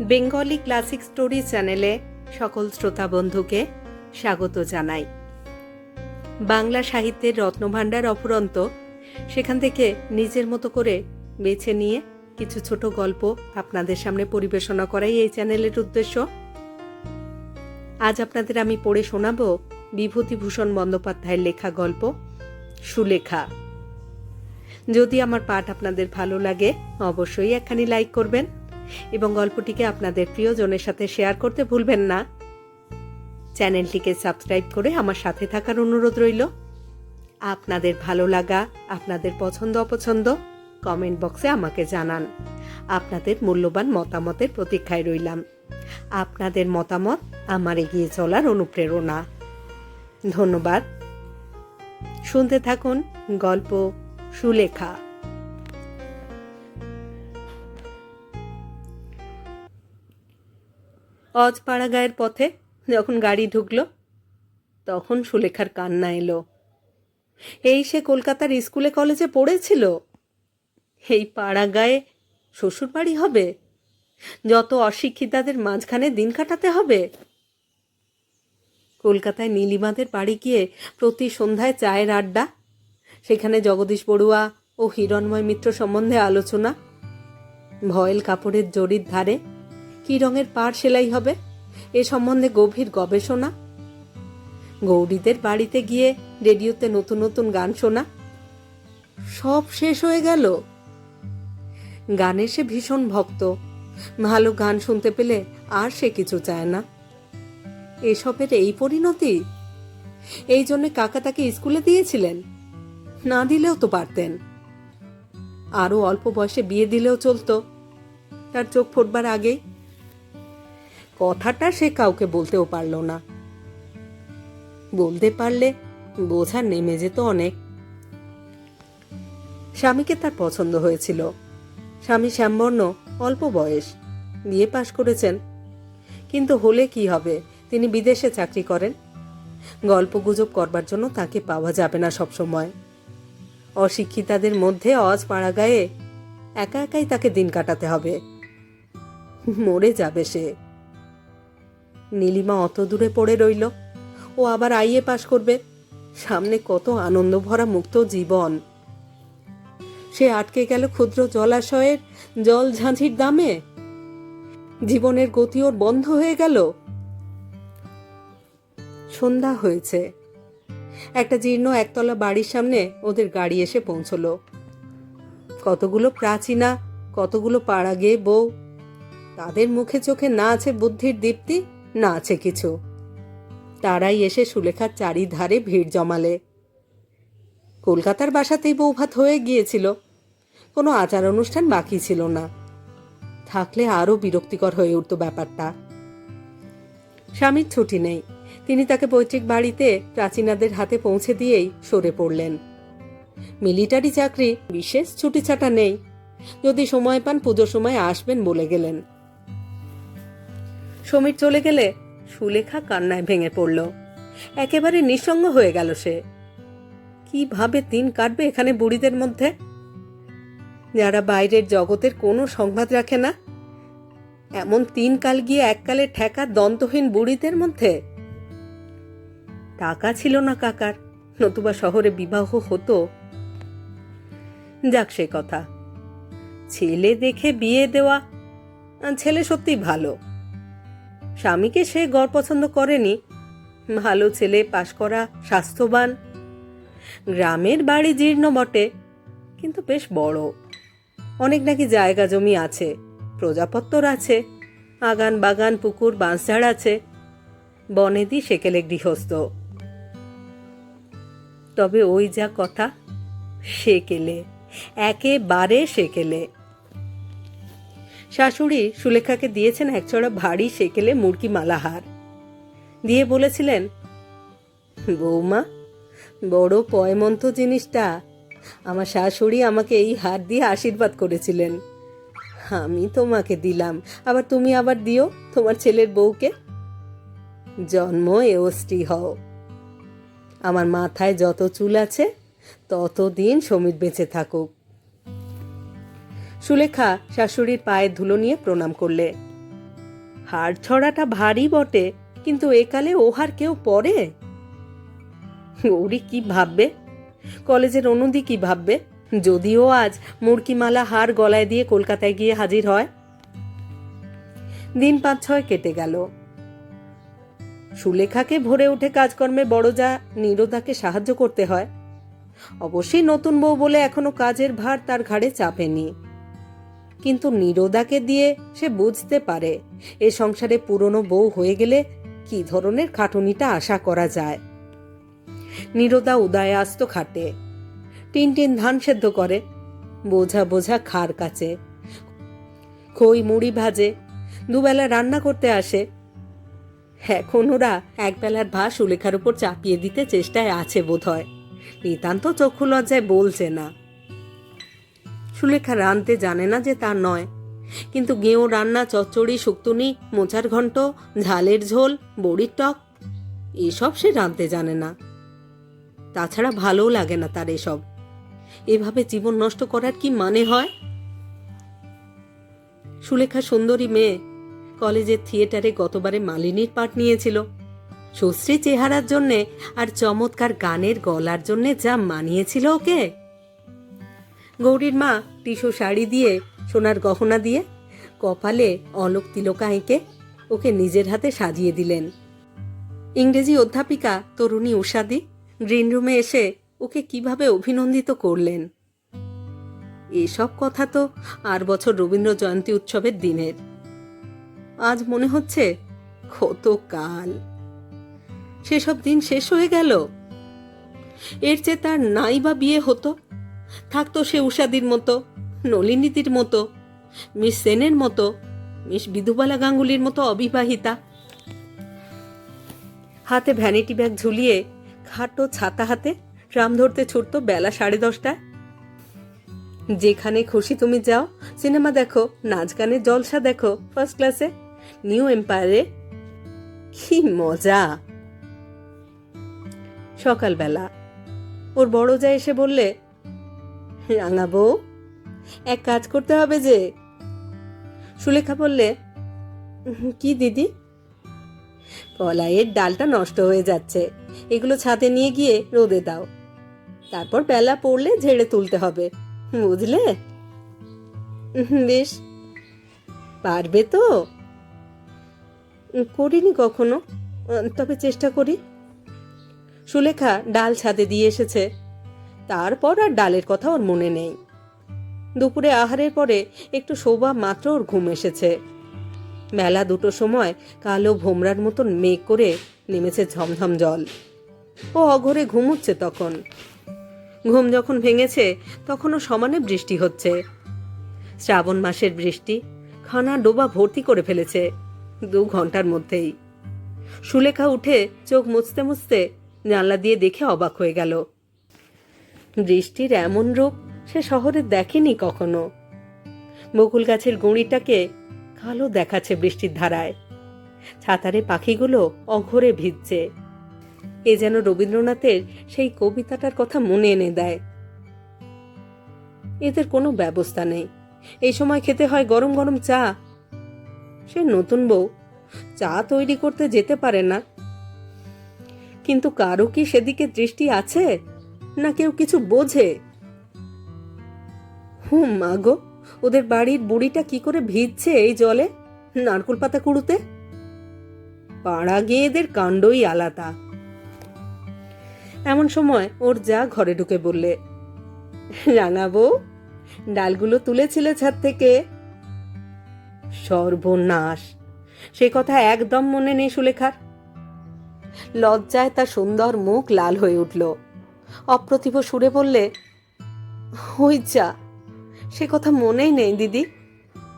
Bengali classic story চ্যানেলে সকল শ্রোতা বন্ধুকে স্বাগত জানাই। বাংলা সাহিত্যের রত্নভাণ্ডার অফুরন্ত সেখান থেকে নিজের মতো করে বেছে নিয়ে কিছু ছোট গল্প আপনাদের সামনে পরিবেশনা করাই এই চ্যানেলের উদ্দেশ্য। আজ আপনাদের আমি পড়ে শোনাব বিভূতিভূষণ বন্দ্যোপাধ্যায়ের লেখা গল্প, সুলেখা। যদি আমার পাঠ আপনাদের ভালো লাগে, অবশ্যই একখানি লাইক করবেন। এবং গল্পটিকে আপনাদের প্রিয়জনের সাথে শেয়ার করতে ভুলবেন না। চ্যানেলটিকে সাবস্ক্রাইব করে আমার সাথে থাকার অনুরোধ রইল। আপনাদের ভালো লাগা, আপনাদের পছন্দ, অপছন্দ, কমেন্ট বক্সে আমাকে জানান। আপনাদের মূল্যবান মতামতের প্রতীক্ষায় রইলাম। আপনাদের মতামত আমার এগিয়ে চলার অনুপ্রেরণা। ধন্যবাদ। শুনতে থাকুন গল্প সুলেখা। অজপাড়াগায়ের পথে যখন গাড়ি ঢুকলো, তখন সুলেখার কান্না এলো। এই সে কলকাতার স্কুলে কলেজে পড়েছিল? এই পাড়া গায়ে শ্বশুর বাড়ি হবে? যত অশিক্ষিতাদের মাঝখানে দিন কাটাতে হবে? কলকাতায় নীলিমাদের বাড়ি গিয়ে প্রতি সন্ধ্যায় চায়ের আড্ডা, সেখানে জগদীশ বড়ুয়া ও হিরণময় মিত্র সম্বন্ধে আলোচনা, ভয়েল কাপড়ের জরির ধারে কী রঙের পাড় সেলাই হবে? এ সম্বন্ধে গভীর গবেষণা। গৌরীদের বাড়িতে গিয়ে রেডিওতে নতুন নতুন গান শোনা। সব শেষ হয়ে গেল। গানে সে ভীষণ ভক্ত। ভালো গান শুনতে পেলে আর সে কিছু চায় না। এসবের এই পরিণতি? এই জন্য কাকা তাকে স্কুলে দিয়েছিলেন। না দিলেও তো পারতেন। আরও অল্প বয়সে বিয়ে দিলেও চলতো। তার চোখ ফুটবার আগেই কথাটা সে কাউকে বলতেও পারল না। বলতে পারলে বোঝা নেমে যেত অনেক। স্বামীকে তার পছন্দ হয়েছিল। স্বামী শ্যামবর্ণ অল্প বয়স, বিয়ে পাশ করেছেন। কিন্তু হলে কি হবে, তিনি বিদেশে চাকরি করেন। গল্প গুজব করবার জন্য তাকে পাওয়া যাবে না সবসময়। অশিক্ষিতাদের মধ্যে অজ পাড়া গায়ে একা একাই তাকে দিন কাটাতে হবে। মরে যাবে সে। নীলিমা অত দূরে পড়ে রইল। ও আবার আইএ পাশ করবে। সামনে কত আনন্দ ভরা মুক্ত জীবন। সে আটকে গেল ক্ষুদ্র জলাশয়ের জল ঝাঁঝির দামে। জীবনের গতি ওর বন্ধ হয়ে গেল। সন্ধ্যা হয়েছে। একটা জীর্ণ একতলা বাড়ির সামনে ওদের গাড়ি এসে পৌঁছলো। কতগুলো প্রাচীনা, কতগুলো পাড়া গিয়ে বউ। তাদের মুখে চোখে না আছে বুদ্ধির দীপ্তি। না আছে কিছু। তারাই এসে সুলেখার চারিধারে ভিড় জমালে। কলকাতার বাসাতেই বৌভাত হয়ে গিয়েছিল। কোনো আচার অনুষ্ঠান বাকি ছিল না। থাকলে আরও বিরক্তিকর হয়ে উঠত ব্যাপারটা। স্বামীর ছুটি নেই। তিনি তাকে পৈতৃক বাড়িতে প্রাচীনাদের হাতে পৌঁছে দিয়েই সরে পড়লেন। মিলিটারি চাকরি, বিশেষ ছুটি ছাটা নেই। যদি সময় পান পুজোর সময় আসবেন বলে গেলেন। সমীর চলে গেলে সুলেখা কান্নায় ভেঙে পড়ল। একেবারে নিঃসঙ্গ হয়ে গেল সে। কীভাবে দিন কাটবে এখানে বুড়িদের মধ্যে? যারা বাইরের জগতের কোনো সংবাদ রাখে না? এমন তিন কাল গিয়ে এককালে ঠেকা দন্তহীন বুড়িদের মধ্যে? টাকা ছিল না কাকার, নতুবা শহরে বিবাহ হতো। যাক সে কথা। ছেলে দেখে বিয়ে দেওয়া, ছেলে সত্যি ভালো। স্বামীকে সে গড় পছন্দ করেনি। ভালো ছেলে, পাশ করা, স্বাস্থ্যবান। গ্রামের বাড়ি জীর্ণ বটে, কিন্তু বেশ বড়। অনেক নাকি জায়গা জমি আছে, প্রজাপত্তর আছে আগান বাগান পুকুর, বাঁশঝাড় আছে। বনেদি সেকেলে গৃহস্থ। তবে ওই যা কথা, সেকেলে, একেবারে সেকেলে। শাশুড়ি সুলেখাকে দিয়েছেন একচড়া ভারী সেকেলে মুরগি মালাহার। দিয়ে বলেছিলেন, বৌমা, বড় পয়মন্ত জিনিসটা। আমার শাশুড়ি আমাকে এই হার দিয়ে আশীর্বাদ করেছিলেন। আমি তোমাকে দিলাম, আবার তুমি আবার দিও তোমার ছেলের বউকে। জন্ম এওস্টি হও। আমার মাথায় যত চুল আছে, ততদিন সমীর বেঁচে থাকুক। সুলেখা শাশুড়ির পায়ের ধুলো নিয়ে প্রণাম করলে। হাড় ছড়াটা ভারী বটে, কিন্তু একালে ওহার কেউ পড়ে? গৌরী কি ভাববে? কলেজের অনুদি কি ভাববে? যদিও আজ মুরকিমালা হার গলায় দিয়ে কলকাতায় গিয়ে হাজির হয়। দিন পাঁচ ছয় কেটে গেল। সুলেখাকে ভরে উঠে কাজকর্মে বড় যা নীরদাকে সাহায্য করতে হয়। অবশ্যই নতুন বউ বলে এখনও কাজের ভার তার ঘাড়ে চাপেনি। কিন্তু নীরদাকে দিয়ে সে বুঝতে পারে, এ সংসারে পুরনো বউ হয়ে গেলে কি ধরনের খাটুনিটা আশা করা যায়। নীরদা উদয়ে আস্ত খাটে, টিন টিন ধান সেদ্ধ করে, বোঝা বোঝা খার কাছে, খই মুড়ি ভাজে, দুবেলা রান্না করতে আসে। এখন ওরা একবেলার ভাত সুলেখার উপর চাপিয়ে দিতে চেষ্টায় আছে বোধ হয় নিতান্ত চক্ষু লজ্জায় বলছে না। সুলেখা রানতে জানে না যে তা নয়। কিন্তু গেঁয়ো রান্না, চচ্চড়ি, শুক্তুনি, মোচার ঘন্ট ঝালের ঝোল, বড়ির টক, এসব সে রাঁধতে জানে না। তাছাড়া ভালোও লাগে না তার এসব। এভাবে জীবন নষ্ট করার কি মানে হয়? সুলেখা সুন্দরী মেয়ে, কলেজের থিয়েটারে গতবারে মালিনীর পাঠ নিয়েছিল। সুশ্রী চেহারার জন্যে আর চমৎকার গানের গলার জন্যে যা মানিয়েছিল ওকে। গৌরীর মা টিসু শাড়ি দিয়ে, সোনার গহনা দিয়ে, কপালে অলোক তিলকা এঁকে ওকে নিজের হাতে সাজিয়ে দিলেন। ইংরেজি অধ্যাপিকা তরুণী উষাদি গ্রিন রুমে এসে ওকে কীভাবে অভিনন্দিত করলেন? এসব কথা তো আর বছর রবীন্দ্র জয়ন্তী উৎসবের দিনের। আজ মনে হচ্ছে কত কাল সেসব দিন শেষ হয়ে গেল। এর চেয়ে তার নাই বা বিয়ে হতো? থাকতো সে উষাদির মতো নলিনীতির মতো, মিস সেনের মতো, মিস বিধুবালা গাঙ্গুলির মতো অবিবাহিতা। হাতে ভ্যানিটি ব্যাগ ঝুলিয়ে খাটো ছাতা হাতে ট্রাম ধরতে ছুটতো বেলা সাড়ে দশটায়। যেখানে খুশি তুমি যাও, সিনেমা দেখো, নাচ গানের জলসা দেখো, ফার্স্ট ক্লাসে, নিউ এম্পায়ারে। কি মজা! সকালবেলা। ওর বড় যা এসে বললে রাঙা বউ এক কাজ করতে হবে যে। সুলেখা বললে "উহুম, কি দিদি? কলাইয়ের ডালটা নষ্ট হয়ে যাচ্ছে এগুলো ছাদে নিয়ে গিয়ে রোদে দাও। তারপর বেলা পড়লে ঝেড়ে তুলতে হবে বুঝলে? বেশ পারবে তো? করিনি কখনো তবে চেষ্টা করি। সুলেখা ডাল ছাদে দিয়ে এসেছে। তারপর আর ডালের কথা ওর মনে নেই। দুপুরে আহারের পরে একটু শোভা মাত্র ওর ঘুম এসেছে। বেলা দুটো সময় কালো ভোমরার মতন মেঘ করে নেমেছে ঝমঝম জল। ও অঘরে ঘুমুচ্ছে তখন। ঘুম যখন ভেঙেছে, তখনও সমানে বৃষ্টি হচ্ছে। শ্রাবণ মাসের বৃষ্টি খানা ডোবা ভর্তি করে ফেলেছে দু ঘণ্টার মধ্যেই। সুলেখা উঠে চোখ মুছতে মুছতে জানলা দিয়ে দেখে অবাক হয়ে গেল। বৃষ্টির এমন রূপ সে শহরে দেখেনি কখনো। বকুল গাছের গুঁড়িটাকে কালো দেখাচ্ছে বৃষ্টির ধারায়। ছাতারে পাখিগুলো অঘরে ভিজছে। এ যেন রবীন্দ্রনাথের সেই কবিতাটার কথা মনে এনে দেয়। এদের কোনো ব্যবস্থা নেই। এই সময় খেতে হয় গরম গরম চা। সে নতুন বউ, চা তৈরি করতে যেতে পারে না। কিন্তু কারও কি সেদিকে দৃষ্টি আছে? না কেউ কিছু বোঝে? হুম, মা গো। ওদের বাড়ির বুড়িটা কি করে ভিজছে এই জলে? নারকোল পাতা কুড়ুতে? পাড়া গিয়ে এদের কাণ্ডই আলাদা। এমন সময় ওর যা ঘরে ঢুকে বললে রাঙাবো ডালগুলো তুলেছিলে ছাদ থেকে? সর্বনাশ। সে কথা একদম মনে নেই সুলেখার। লজ্জায় তার সুন্দর মুখ লাল হয়ে উঠল। অপ্রতিভ সুরে বললে, ওই যা, সে কথা মনেই নেই, দিদি।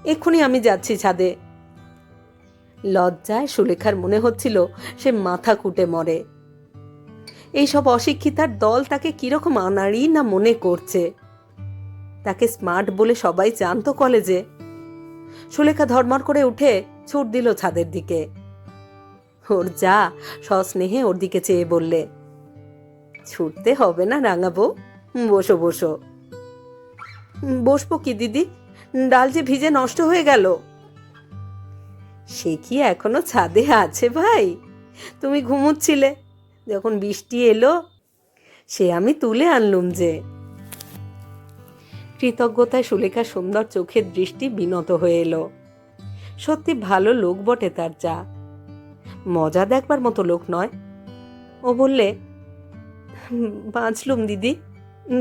এক্ষুনি আমি যাচ্ছি ছাদে। লজ্জায় সুলেখার মনে হচ্ছিল সে মাথা কুটে মরে। এইসব অশিক্ষিতার দল তাকে কীরকম আনাড়ি না মনে করছে? তাকে স্মার্ট বলে সবাই জানতো কলেজে। সুলেখা ধর্মর করে উঠে ছুট দিল ছাদের দিকে। ওর যা সস্নেহে ওর দিকে চেয়ে বললে। ছুটতে হবে না রাঙাবো বসো বসো। বসবো কি দিদি? ডাল যে ভিজে নষ্ট হয়ে গেল। সে কি এখনও ছাদে আছে ভাই? তুমি ঘুমুচ্ছিলে। যখন বৃষ্টি এলো সে আমি তুলে আনলুম যে। কৃতজ্ঞতায় সুলেখা সুন্দর চোখের দৃষ্টি বিনত হয়ে এলো। সত্যি ভালো লোক বটে তার যা মজা দেখবার মতো লোক নয়। ও বললে "হুম, বাঁচলুম, দিদি।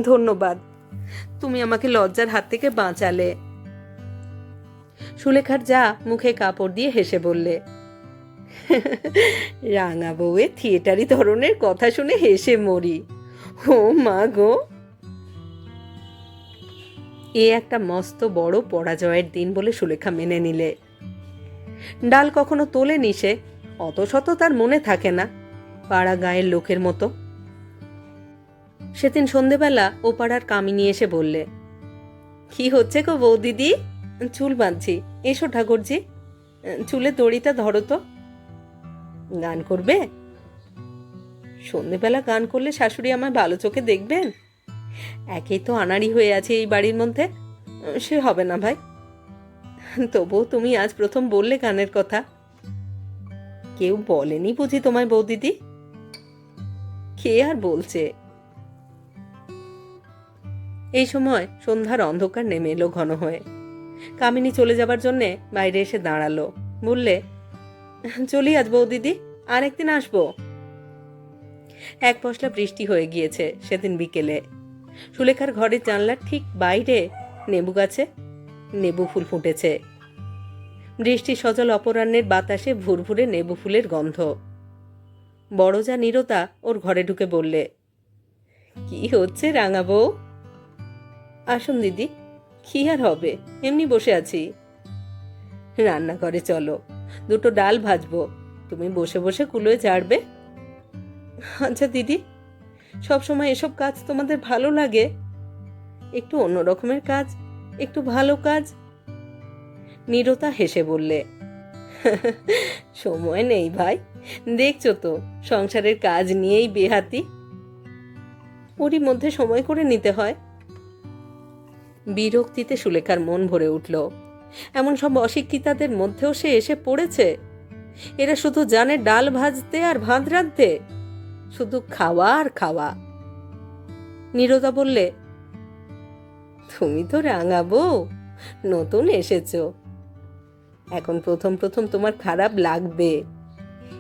ধন্যবাদ। তুমি আমাকে লজ্জার হাত থেকে বাঁচালে। সুলেখার যা মুখে কাপড় দিয়ে হেসে বললে, রাঙা বউয়ে, থিয়েটারি ধরনের কথা শুনে হেসে মরি। ও মা গো! এ একটা মস্ত বড় পরাজয়ের দিন বলে সুলেখা মেনে নিলে। ডাল কখনো তোলেনি সে, অত শত তার মনে থাকে না পাড়া গায়ের লোকের মতো। সেদিন সন্ধেবেলা ও পাড়ার কামিনী এসে বললে, কি হচ্ছে গো বৌ দিদি? চুল বাঁধছি। এসো ঠাকুরজি। চুলে দড়িটা ধরো তো। গান করবে? সন্ধেবেলা গান করলে শাশুড়ি আমায় ভালো চোখে দেখবেন? একেই তো আনাড়ি হয়ে আছে এই বাড়ির মধ্যে। সে হবে না ভাই। তবুও তুমি আজ প্রথম বললে গানের কথা। কেউ বলেনি বুঝি তোমায় বৌদিদি কে আর বলছে? এই সময় সন্ধ্যার অন্ধকার নেমে এলো ঘন হয়ে। কামিনী চলে যাবার জন্যে বাইরে এসে দাঁড়াল। বললে, চলি আজ বৌদিদি, আর একদিন আসব। এক পশলা বৃষ্টি হয়ে গিয়েছে সেদিন বিকেলে। সুলেখার ঘরের জানলার ঠিক বাইরে নেবু গাছে নেবু ফুল ফুটেছে। বৃষ্টি সজল অপরাহ্নের বাতাসে ভুরভুরে নেবু ফুলের গন্ধ। বড় যা নীরতা ওর ঘরে ঢুকে বললে, কি হচ্ছে রাঙা বউ? আসুন দিদি, কি আর হবে? এমনি বসে আছি। রান্নাঘরে চলো, দুটো ডাল ভাজবো। তুমি বসে বসে কুলোয় চাড়বে আচ্ছা দিদি, সব সময় এসব কাজ তোমাদের ভালো লাগে? একটু অন্য রকমের কাজ, একটু ভালো কাজ? নীরতা হেসে বললে, সময় নেই ভাই, দেখছ তো, সংসারের কাজ নিয়েই বেহাতি। ওরই মধ্যে সময় করে নিতে হয়। বিরক্তিতে সুলেখার মন ভরে উঠল। এমন সব অশিক্ষিতাদের মধ্যেও সে এসে পড়েছে? এরা শুধু জানে ডাল ভাজতে আর ভাত রাঁধতে। শুধু খাওয়া আর খাওয়া। নীরদা বললে, তুমি তো রাঙাবো নতুন এসেছ। এখন প্রথম প্রথম তোমার খারাপ লাগবে।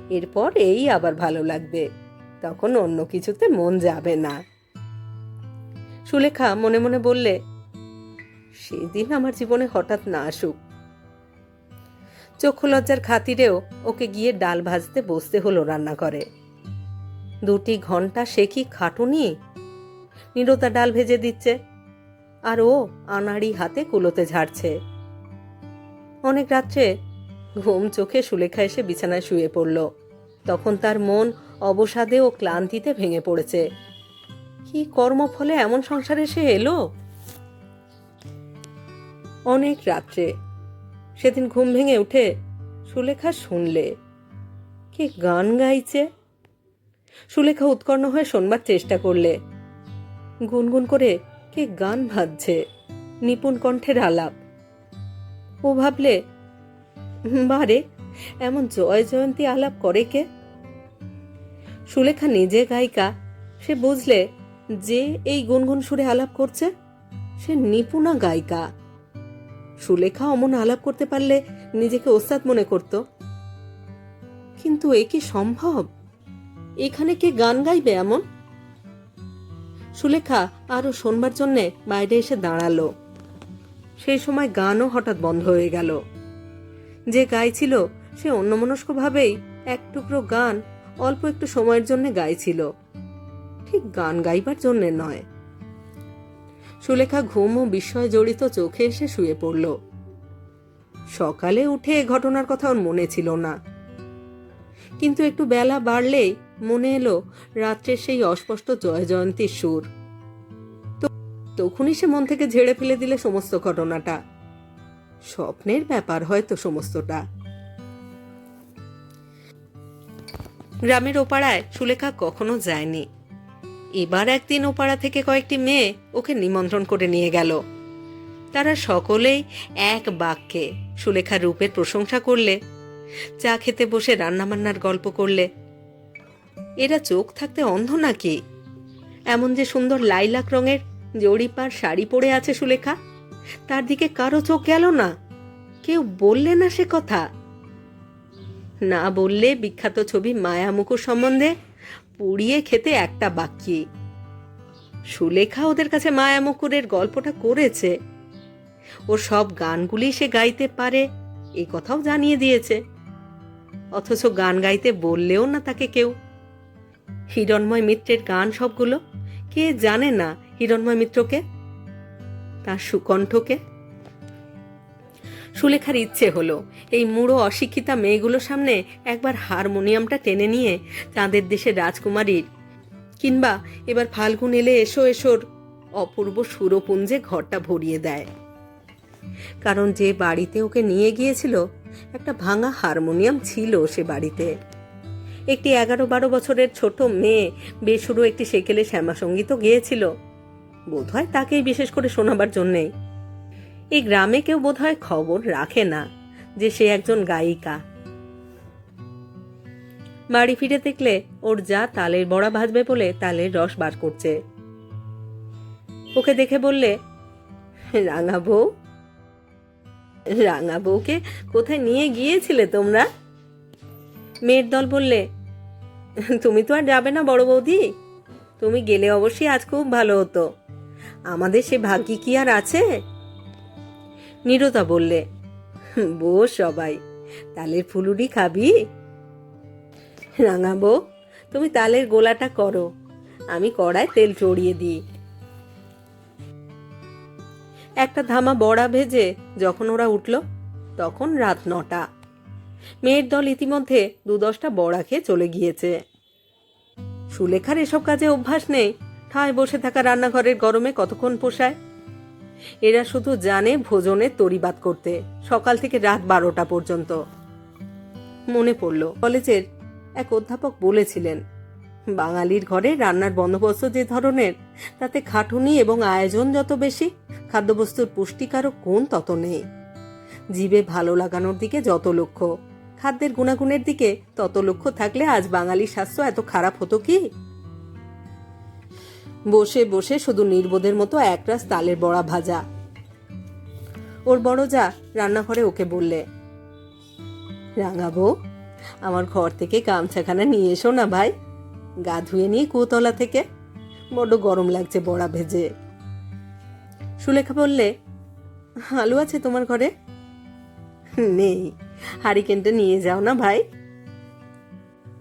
এরপর এই আবার ভালো লাগবে। তখন অন্য কিছুতে মন যাবে না। সুলেখা মনে মনে বললে সেদিন আমার জীবনে হঠাৎ না আসুক। চক্ষু লজ্জার খাতিরেও ওকে গিয়ে ডাল ভাজতে বসতে হলো রান্না করে দুটি ঘণ্টা সে কি খাটুনি? নীরতা ডাল ভেজে দিচ্ছে আর ও আনাড়ি হাতে কুলোতে ঝাড়ছে। অনেক রাত্রে ঘুম চোখে সুলেখা এসে বিছানায় শুয়ে পড়ল। তখন তার মন অবসাদে ও ক্লান্তিতে ভেঙে পড়েছে। কি কর্মফলে এমন সংসারে সে এলো? অনেক রাত্রে। সেদিন ঘুম ভেঙে উঠে সুলেখা শুনলে। কে গান গাইছে? সুলেখা উৎকর্ণ হয়ে শোনবার চেষ্টা করলে। গুনগুন করে কে গান ভাজছে নিপুণ কণ্ঠের আলাপ। ও ভাবলে, বারে, এমন জয় জয়ন্তী আলাপ করে কে? সুলেখা নিজে গায়িকা। সে বুঝলে, যে এই গুনগুন সুরে আলাপ করছে, সে নিপুণা গায়িকা। সুলেখা অমন আলাপ করতে পারলে নিজেকে ওস্তাদ মনে করত। কিন্তু এ কি সম্ভব? এখানে কে গান গাইবে এমন? সুলেখা আরও শোনবার জন্যে বাইরে এসে দাঁড়াল। সেই সময় গানও হঠাৎ বন্ধ হয়ে গেল। যে গাইছিল, সে অন্যমনস্কভাবেই এক টুকরো গান অল্প একটু সময়ের জন্য গাইছিল। ঠিক গান গাইবার জন্যে নয়। সুলেখা ঘুম ও বিস্ময় জড়িত চোখে এসে শুয়ে পড়ল। সকালে উঠে এ ঘটনার কথা ওর মনে ছিল না। কিন্তু একটু বেলা বাড়লেই মনে এলো রাত্রের সেই অস্পষ্ট জয় জয়ন্তীর সুর তখনই সে মন থেকে ঝেড়ে ফেলে দিলে সমস্ত ঘটনাটা। স্বপ্নের ব্যাপার হয়তো সমস্তটা। গ্রামের ওপাড়ায় সুলেখা কখনো যায়নি। এবার একদিন ও পাড়া থেকে কয়েকটি মেয়ে ওকে নিমন্ত্রণ করে নিয়ে গেল। তারা সকলেই এক বাক্যে সুলেখার রূপের প্রশংসা করলে, চা খেতে বসে রান্নাবান্নার গল্প করলে, এরা চোখ থাকতে অন্ধ নাকি? এমন যে সুন্দর লাইলাক রঙের জরিপার শাড়ি পরে আছে সুলেখা, তার দিকে কারও চোখ গেল না? কেউ বললে না সে কথা? না বললে বিখ্যাত ছবি মায়ামুকুর সম্বন্ধে পুড়িয়ে খেতে একটা বাকি। সুলেখা ওদের কাছে মায়ামুকুরের গল্পটা করেছে। ওর সব গানগুলি সে গাইতে পারে, এ কথাও জানিয়ে দিয়েছে। অথচ গান গাইতে বললেও না তাকে কেউ। হিরণময় মিত্রের গান সবগুলো, কে জানে না হিরণময় মিত্রকে? তার সুকণ্ঠকে? সুলেখার ইচ্ছে হলো। এই মুড়ো অশিক্ষিতা মেয়েগুলোর সামনে একবার হারমোনিয়ামটা টেনে নিয়ে চাঁদের দেশের রাজকুমারীর কিংবা এবার ফাল্গুন এলে এসো এসোর অপূর্ব সুরপুঞ্জে ঘরটা ভরিয়ে দেয়। কারণ যে বাড়িতে ওকে নিয়ে গিয়েছিল, একটা ভাঙা হারমোনিয়াম ছিল সে বাড়িতে। একটি এগারো বারো বছরের ছোট মেয়ে বেসুরো একটি সেকেলে শ্যামাসঙ্গীতও গিয়েছিল। বোধহয় তাকেই বিশেষ করে শোনাবার জন্যেই। এই গ্রামে কেউ বোধহয় খবর রাখে না যে সে একজন গায়িকা। বাড়ি ফিরে দেখলে ওর যা তালের বড়া ভাজবে বলে তালের রস বার করছে। ওকে দেখে বললে, রাঙা বউ, রাঙা বউকে কোথায় নিয়ে গিয়েছিলে তোমরা? মেয়ের দল বললে, তুমি তো আর যাবে না বড় বৌদি। তুমি গেলে অবশ্যই আজ খুব ভালো হতো। আমাদের সে ভাগ্যি কি আর আছে? নীরতা বললে, বস সবাই, তালের ফুলুরি খাবি? রাঙাবো তুমি তালের গোলাটা করো, আমি কড়ায় তেল চড়িয়ে দিই। একটা ধামা বড়া ভেজে যখন ওরা উঠল, তখন রাত নটা। মেয়ের দল ইতিমধ্যে দু দশটা বড়া খেয়ে চলে গিয়েছে। সুলেখার এসব কাজে অভ্যাস নেই, ঠায় বসে থাকা রান্নাঘরের গরমে কতক্ষণ পোষায়? এরা শুধু জানে ভোজনে তরিবাদ করতে, সকাল থেকে রাত বারোটা পর্যন্ত। মনে পড়ল, কলেজের এক অধ্যাপক বলেছিলেন, বাঙালির ঘরে রান্নার বন্দোবস্ত যে ধরনের, তাতে খাটুনি এবং আয়োজন যত বেশি, খাদ্যবস্তুর পুষ্টিকারক গুণ তত নেই। জীবে ভালো লাগানোর দিকে যত লক্ষ্য, খাদ্যের গুণাগুণের দিকে তত লক্ষ্য থাকলে আজ বাঙালির স্বাস্থ্য এত খারাপ হতো কি? বসে বসে শুধু নির্বোধের মতো একরাস তালের বড়া ভাজা। ওর বড় যা রান্নাঘরে ওকে বললে রাঙাবো আমার ঘর থেকে গামছাখানা নিয়ে এসো না ভাই। গা ধুয়ে নিয়ে কুতলা থেকে। বড্ড গরম লাগছে বড়া ভেজে। সুলেখা বললে, আলু আছে তোমার ঘরে? নেই, হারিকেনটা নিয়ে যাও না ভাই।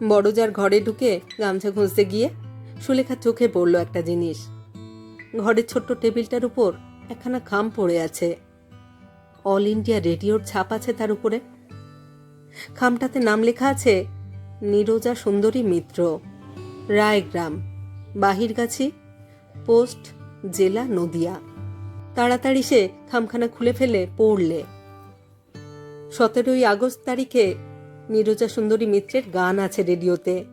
বড় যার ঘরে ঢুকে গামছা খুঁজতে গিয়ে সুলেখার চোখে পড়ল একটা জিনিস। ঘরের ছোট্ট টেবিলটার উপর একখানা খাম পড়ে আছে। অল ইন্ডিয়া রেডিওর ছাপ আছে তার উপরে। খামটাতে নাম লেখা আছে, নীরজা সুন্দরী মিত্র, রায়গ্রাম, বাহিরগাছি, পোস্ট, জেলা নদিয়া। তাড়াতাড়ি সে খামখানা খুলে ফেলে, পড়লে। সতেরোই আগস্ট তারিখে নীরজা সুন্দরী মিত্রের গান আছে রেডিওতে।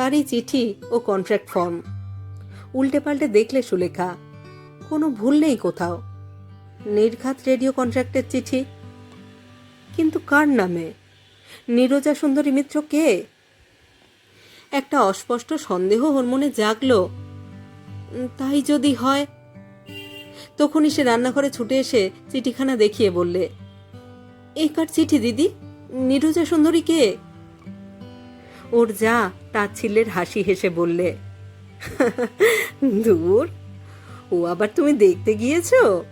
তারই চিঠি ও কন্ট্রাক্ট ফর্ম উল্টে পাল্টে দেখলে সুলেখা, কোনো ভুল নেই কোথাও। নির্ঘাত রেডিও কন্ট্রাক্টের চিঠি। কিন্তু কার নামে? নীরজা সুন্দরী মিত্র কে? একটা অস্পষ্ট সন্দেহ ওর মনে জাগলো। তাই যদি হয়? তখনই সে রান্নাঘরে ছুটে এসে চিঠিখানা দেখিয়ে বললে এই কার চিঠি দিদি? নীরজা সুন্দরী কে? ওর যা তাচ্ছিল্যের হাসি হেসে বললে, দূর, ও আবার তুমি দেখতে গিয়েছো?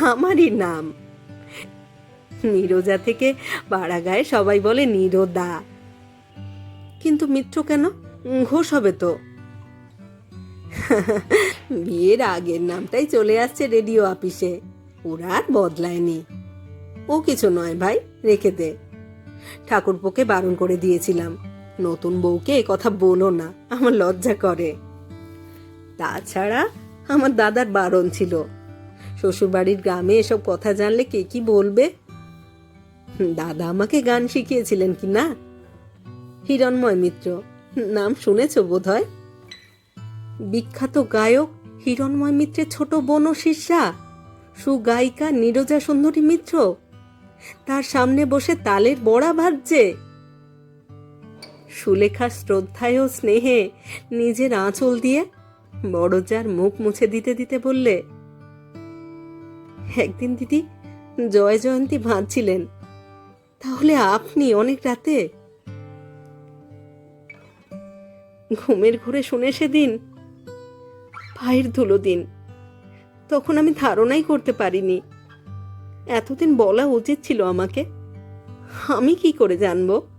আমারই নাম। নীরজা থেকে পাড়াগায় সবাই বলে নীরদা। কিন্তু মিত্র কেন? ঘোষ হবে তো। বিয়ের আগের নামটাই চলে আসছে রেডিও অফিসে। ওরা আর বদলায়নি। ও কিছু নয় ভাই, রেখে দে। ঠাকুরপোকে বারণ করে দিয়েছিলাম। নতুন বউকে কথা বলো না, আমার লজ্জা করে। তাছাড়া আমার দাদার বারণ ছিল। শ্বশুরবাড়ির গ্রামে এসব কথা জানলে কে কি বলবে? দাদা আমাকে গান শিখিয়েছিলেন কি না? হিরণময় মিত্র, নাম শুনেছ বোধ হয় বিখ্যাত গায়ক হিরণময় মিত্রের ছোট বোন শিষ্যা, সুগায়িকা নীরজা সুন্দরী মিত্র। তার সামনে বসে তালের বড়া ভাজছে। সুলেখার শ্রদ্ধায় ও স্নেহে নিজের আঁচল দিয়ে বড়জার মুখ মুছে দিতে দিতে বললে, একদিন দিদি জয় জয়ন্তী ভাঁজছিলেন। তাহলে আপনি অনেক রাতে ঘুমের ঘুরে শুনে সেদিন পায়ের ধুলো দিন। তখন আমি ধারণাই করতে পারিনি। এতদিন বলা উচিত ছিল আমাকে। আমি কি করে জানব?